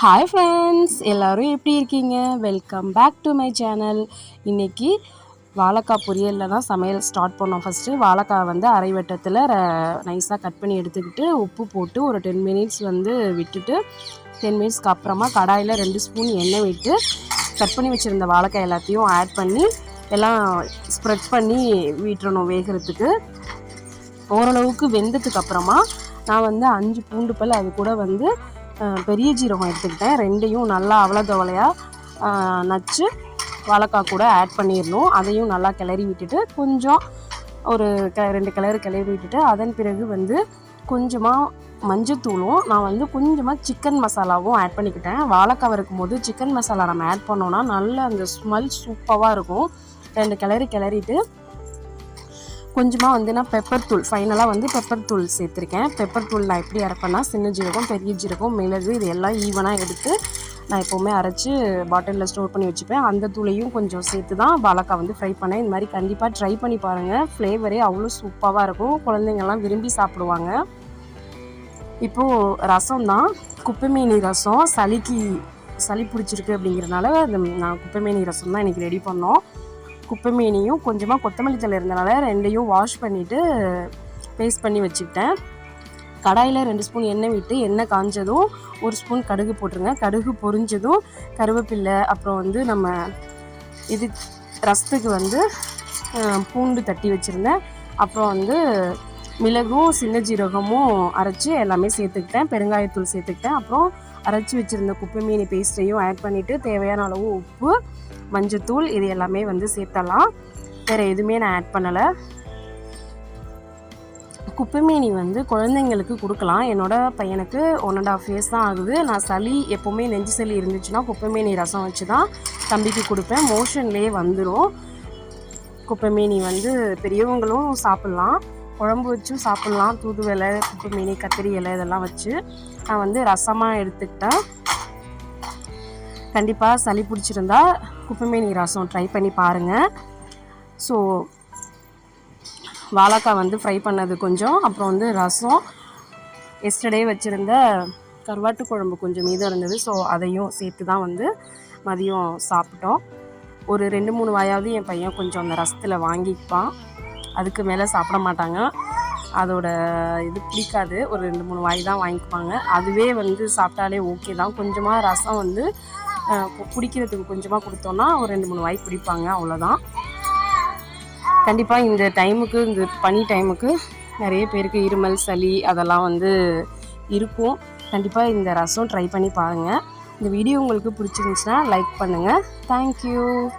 Hi friends எல்லோரும் எப்படி இருக்கீங்க? Welcome back to my channel இன்றைக்கி வாழைக்காய் பொரியலில் தான் சமையல் ஸ்டார்ட் பண்ணோம். ஃபஸ்ட்டு வாழைக்காய் வந்து அரை வட்டத்தில் நைஸாக கட் பண்ணி எடுத்துக்கிட்டு உப்பு போட்டு ஒரு டென் மினிட்ஸ் வந்து விட்டுட்டு டென் மினிட்ஸ்க்கு அப்புறமா கடாயில் ரெண்டு ஸ்பூன் எண்ணெய் விட்டு கட் பண்ணி வச்சுருந்த வாழைக்காய் எல்லாத்தையும் ஆட் பண்ணி எல்லாம் ஸ்ப்ரெட் பண்ணி விட்டுறணும் வேகிறதுக்கு. ஓரளவுக்கு வெந்ததுக்கு அப்புறமா நான் வந்து அஞ்சு பூண்டு பல் அது கூட வந்து பெரிய ஜீரகம் எடுத்துக்கிட்டேன். ரெண்டையும் நல்லா அவ்வளோ தவளையாக நச்சு வாழைக்காய் கூட ஆட் பண்ணிடணும் அதையும் நல்லா கிளறி விட்டுட்டு கொஞ்சம் ஒரு க ரெண்டு கிளறு கிளறி விட்டுட்டு அதன் பிறகு வந்து கொஞ்சமாக மஞ்சத்தூளும் நான் வந்து கொஞ்சமாக சிக்கன் மசாலாவும் ஆட் பண்ணிக்கிட்டேன். வாழைக்காய் இருக்கும் போது சிக்கன் மசாலா நம்ம ஆட் பண்ணோன்னா நல்ல அந்த ஸ்மெல் சூப்பராக இருக்கும். ரெண்டு கிளறி கிளறிட்டு கொஞ்சமாக வந்து நான் பெப்பர் தூள் ஃபைனலாக வந்து பெப்பர் தூள் சேர்த்துருக்கேன். பெப்பர் தூள் நான் எப்படி அரைப்பேன்னா சின்ன ஜீரகம் பெரிய ஜீரகம் மிளகு இது எல்லாம் ஈவனாக எடுத்து நான் எப்போவுமே அரைச்சி பாட்டிலில் ஸ்டோர் பண்ணி வச்சுப்பேன். அந்த தூளையும் கொஞ்சம் சேர்த்து தான் பாலக்காய் வந்து ஃப்ரை பண்ணேன். இந்த மாதிரி கண்டிப்பாக ட்ரை பண்ணி பாருங்கள் ஃப்ளேவரே அவ்வளோ சூப்பராக இருக்கும். குழந்தைங்கள்லாம் விரும்பி சாப்பிடுவாங்க. இப்போது ரசம் தான் குப்பைமீனி ரசம். சளிக்கு சளி பிடிச்சிருக்கு அப்படிங்கிறனால நான் குப்பைமேனி ரசம் தான் இன்றைக்கி ரெடி பண்ணோம். குப்பைமேனியும் கொஞ்சமாக கொத்தமல்லி தலை இருந்தனால ரெண்டையும் வாஷ் பண்ணிவிட்டு பேஸ்ட் பண்ணி வச்சுக்கிட்டேன். கடாயில் ரெண்டு ஸ்பூன் எண்ணெய் விட்டு எண்ணெய் காஞ்சதும் ஒரு ஸ்பூன் கடுகு போட்டுருங்க. கடுகு பொரிஞ்சதும் கருவேப்பில்லை அப்புறம் வந்து நம்ம இது ரசத்துக்கு வந்து பூண்டு தட்டி வச்சுருந்தேன். அப்புறம் வந்து மிளகும் சின்ன ஜீரகமும் அரைச்சி எல்லாமே சேர்த்துக்கிட்டேன். பெருங்காயத்தூள் சேர்த்துக்கிட்டேன். அப்புறம் அரைச்சி வச்சுருந்த குப்பை மீன் பேஸ்ட்டையும் ஆட் பண்ணிவிட்டு தேவையான அளவு உப்பு மஞ்சத்தூள் இது எல்லாமே வந்து சேர்த்தலாம். வேறு எதுவுமே நான் ஆட் பண்ணலை. குப்பைமேனி வந்து குழந்தைங்களுக்கு கொடுக்கலாம். என்னோடய பையனுக்கு ஒன் அண்ட் ஆஃப் இயர்ஸ் தான் ஆகுது. நான் சளி எப்போவுமே நெஞ்சு சளி இருந்துச்சுன்னா குப்பைமேனி ரசம் வச்சு தான் தம்பிக்கு கொடுப்பேன். மோஷன்லேயே வந்துடும் குப்பைமேனி வந்து பெரியவங்களும் சாப்பிட்லாம். குழம்பு வச்சும் சாப்பிட்லாம். தூதுவலை குப்பைமேனி கத்திரி இலை இதெல்லாம் வச்சு நான் வந்து ரசமாக எடுத்துக்கிட்டேன். கண்டிப்பாக சளி பிடிச்சிருந்தா குப்பைமேனி ரசம் ட்ரை பண்ணி பாருங்கள் ஸோ வாழைக்காய் வந்து ஃப்ரை பண்ணது கொஞ்சம் அப்புறம் வந்து ரசம். எஸ்டர்டே வச்சுருந்த கருவாட்டு குழம்பு கொஞ்சம் மீதம் இருந்தது. ஸோ அதையும் சேர்த்து தான் வந்து மதியம் சாப்பிட்டோம். ஒரு ரெண்டு மூணு வாயாவது என் பையன் கொஞ்சம் அந்த ரசத்தில் வாங்கிப்பான். அதுக்கு மேலே சாப்பிட மாட்டாங்க. அதோட இது பிடிக்காது. ஒரு ரெண்டு மூணு வாய் தான் வாங்கிப்பாங்க. அதுவே வந்து சாப்பிட்டாலே ஓகே தான். கொஞ்சமாக ரசம் வந்து குடிக்கிறதுக்கு கொஞ்சமாக கொடுத்தோன்னா ஒரு ரெண்டு மூணு வாய் குடிப்பாங்க அவ்வளோதான் கண்டிப்பாக இந்த டைமுக்கு இந்த பனி டைமுக்கு நிறைய பேருக்கு இருமல் சளி அதெல்லாம் வந்து இருக்கும். கண்டிப்பாக இந்த ரசம் ட்ரை பண்ணி பாருங்கள் இந்த வீடியோ உங்களுக்கு பிடிச்சிருந்துச்சுன்னா லைக் பண்ணுங்கள் தேங்க்யூ